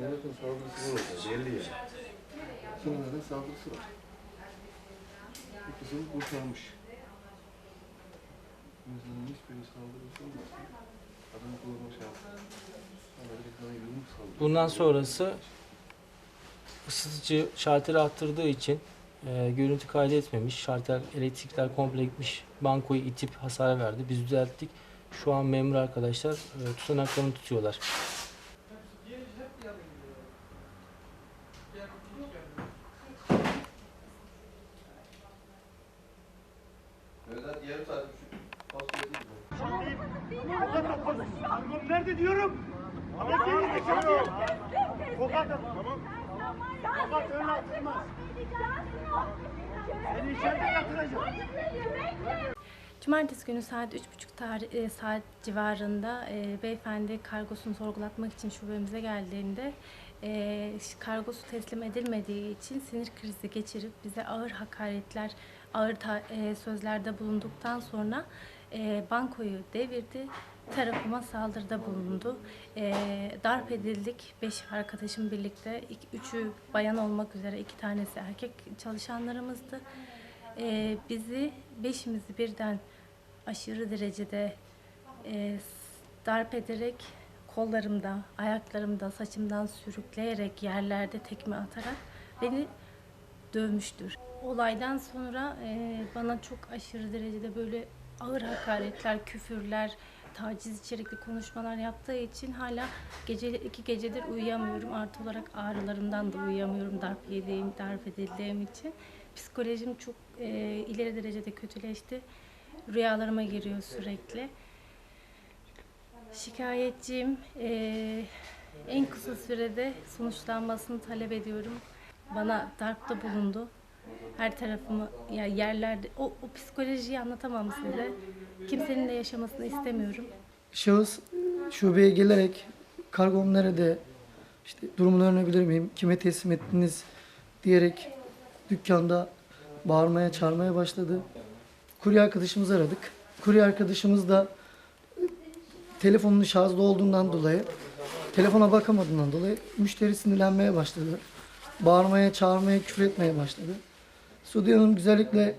Devletin saldırısı var orada, belli yani. Sınırların saldırısı var. Bu kızını kurtarmış. İnsanın hiçbiri saldırısı olmasın. Adamı kullanma şansı. Bundan sonrası ısıtıcı şalteri attırdığı için e, görüntü kaydetmemiş. Şalter, elektrikler komple gitmiş. Bankoyu itip hasar verdi. Biz düzelttik. Şu an memur arkadaşlar e, tutanaklarını tutuyorlar. Vedat yarım saat mi? Kargom nerede diyorum? Ama geri geçiyorum. Tokat at. Tamam. Tokat öyle atılmaz. Seni içeride yatıracağım. Cumartesi günü saat 3.30 tar- e, saat civarında e, beyefendi kargosunu sorgulatmak için şubemize geldiğinde e, kargosu teslim edilmediği için sinir krizi geçirip bize ağır hakaretler, ağır ta- e, sözlerde bulunduktan sonra e, bankoyu devirdi. Tarafıma saldırıda bulundu. E, darp edildik. Beş arkadaşım birlikte. İki, üçü bayan olmak üzere iki tanesi erkek çalışanlarımızdı. E, bizi beşimizi birden aşırı derecede e, darp ederek kollarımda, ayaklarımda, saçımdan sürükleyerek yerlerde tekme atarak beni dövmüştür. Olaydan sonra e, bana çok aşırı derecede böyle ağır hakaretler, küfürler, taciz içerikli konuşmalar yaptığı için hala gece iki gecedir uyuyamıyorum. Artı olarak ağrılarımdan da uyuyamıyorum darp yediğim, darp edildiğim için. Psikolojim çok e, ileri derecede kötüleşti. Rüyalarıma giriyor sürekli. Şikayetçiyim. E, en kısa sürede sonuçlanmasını talep ediyorum. Bana darpta bulundu. Her tarafımı ya yerlerde o, o psikolojiyi anlatamam size. Kimsenin de yaşamasını istemiyorum. Şahıs şubeye gelerek kargom nerede, işte durumunu öğrenebilir miyim, kime teslim ettiniz diyerek dükkanda bağırmaya çağırmaya başladı. Kurye arkadaşımızı aradık. Kurye arkadaşımız da telefonun şarjda olduğundan dolayı, telefona bakamadığından dolayı müşteri sinirlenmeye başladı. Bağırmaya, çağırmaya, küfür etmeye başladı. Sudiye Hanım güzellikle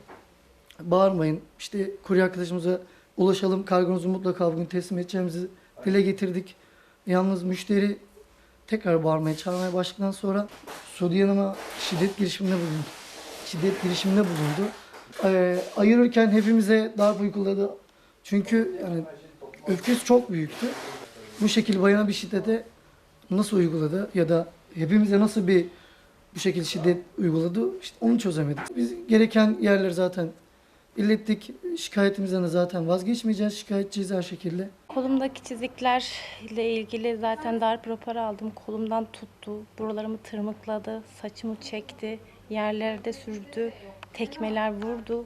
bağırmayın. İşte kurye arkadaşımıza ulaşalım. Kargonuzu mutlaka bugün teslim edeceğimizi dile getirdik. Yalnız müşteri tekrar bağırmaya çağırmaya başladıktan sonra Sudiye Hanım'a şiddet girişiminde bulundu. Şiddet girişiminde bulundu. Ee, ayırırken hepimize darp uyguladı. Çünkü yani öfkesi çok büyüktü. Bu şekilde bayana bir şiddete nasıl uyguladı ya da hepimize nasıl bir bu şekilde şiddet uyguladı işte onu çözemedik. Biz gereken yerleri zaten ilettik. Şikayetimizden de zaten vazgeçmeyeceğiz. Şikayetçiyiz her şekilde. Kolumdaki çiziklerle ilgili zaten darp raporu aldım. Kolumdan tuttu, buralarımı tırmıkladı, saçımı çekti, yerlerde sürdü, tekmeler vurdu.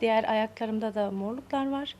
Diğer ayaklarımda da morluklar var.